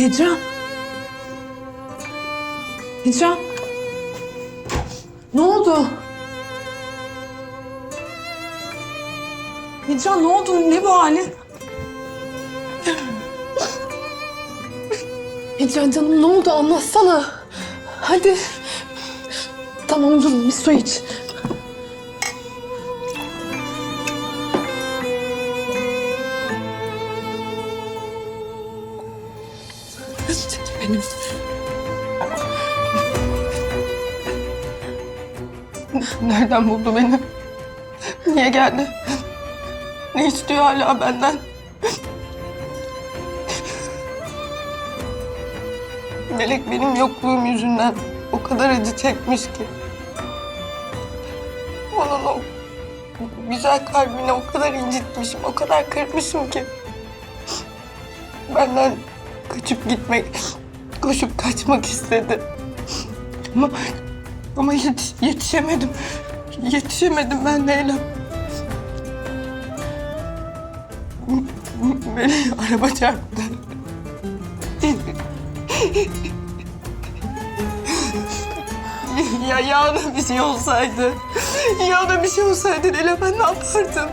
Hicran. Hicran. Ne oldu? Hicran ne oldu? Ne bu halin? Hicran canım ne oldu anlatsana. Hadi. Tamam dur bir su iç. Benim. Nereden buldu beni? Niye geldi? Ne istiyor hala benden? Melek benim yokluğum yüzünden o kadar acı çekmiş ki. Onun o güzel kalbini o kadar incitmişim, o kadar kırmışım ki. Benden kaçıp gitmek, koşup kaçmak istedi. Ama, ama yetiş- yetişemedim. Yetişemedim ben Leyla. Beni araba çarptı. Ya ya ona bir şey olsaydı. Ya ona bir şey olsaydı Leyla ben ne yapardım?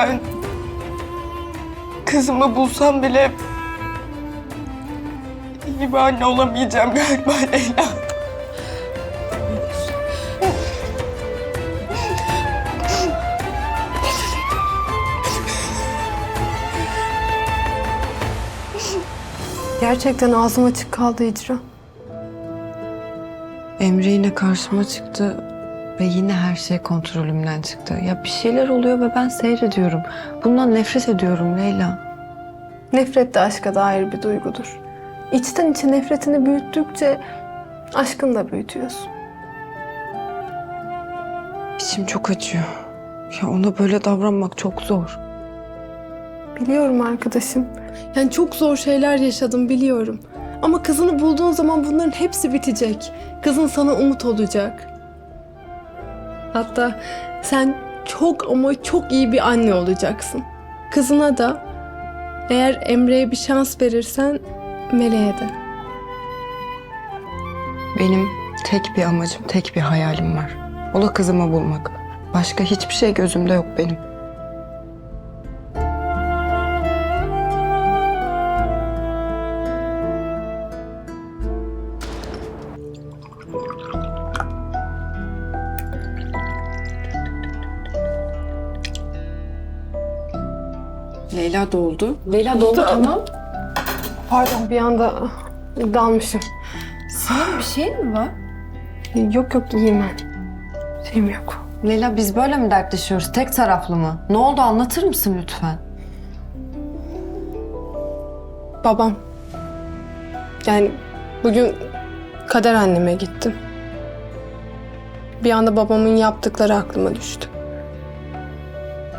Ben kızımı bulsam bile iyi bir anne olamayacağım galiba Leyla. Gerçekten ağzım açık kaldı İcra. Emre yine karşıma çıktı ve yine her şey kontrolümden çıktı. Ya bir şeyler oluyor ve ben seyrediyorum. Bundan nefret ediyorum Leyla. Nefret de aşka dair bir duygudur. İçten içe nefretini büyüttükçe aşkını da büyütüyorsun. İçim çok acıyor. Ya ona böyle davranmak çok zor. Biliyorum arkadaşım. Yani çok zor şeyler yaşadım biliyorum. Ama kızını bulduğun zaman bunların hepsi bitecek. Kızın sana umut olacak. Hatta sen çok ama çok iyi bir anne olacaksın. Kızına da eğer Emre'ye bir şans verirsen Meleğe de. Benim tek bir amacım, tek bir hayalim var. O da kızımı bulmak. Başka hiçbir şey gözümde yok benim. Leyla doldu. Leyla doldu tamam. Pardon bir anda dalmışım. Senin bir şeyin mi var? Yok yok iyiyim ben. Şeyim yok. Leyla biz böyle mi dertleşiyoruz? Tek taraflı mı? Ne oldu anlatır mısın lütfen? Babam. Yani bugün kader anneme gittim. Bir anda babamın yaptıkları aklıma düştü.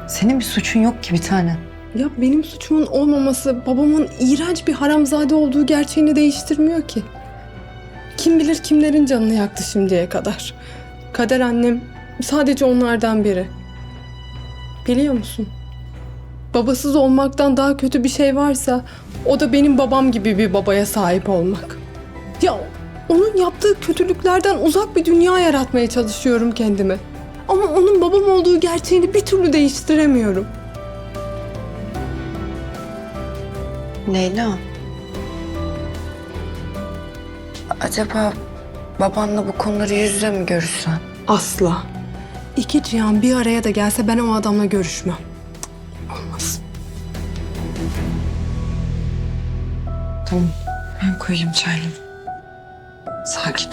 Senin bir suçun yok ki bir tane. Ya benim suçumun olmaması babamın iğrenç bir haramzade olduğu gerçeğini değiştirmiyor ki. Kim bilir kimlerin canını yaktı şimdiye kadar. Kader annem sadece onlardan biri. Biliyor musun? Babasız olmaktan daha kötü bir şey varsa o da benim babam gibi bir babaya sahip olmak. Ya onun yaptığı kötülüklerden uzak bir dünya yaratmaya çalışıyorum kendime. Ama onun babam olduğu gerçeğini bir türlü değiştiremiyorum. Leyla. Acaba babanla bu konuları yüz yüze mi görüşsen? Asla. İki cihan bir araya da gelse ben o adamla görüşmem. Olmaz. Tamam. Ben koyayım çayını. Sakin.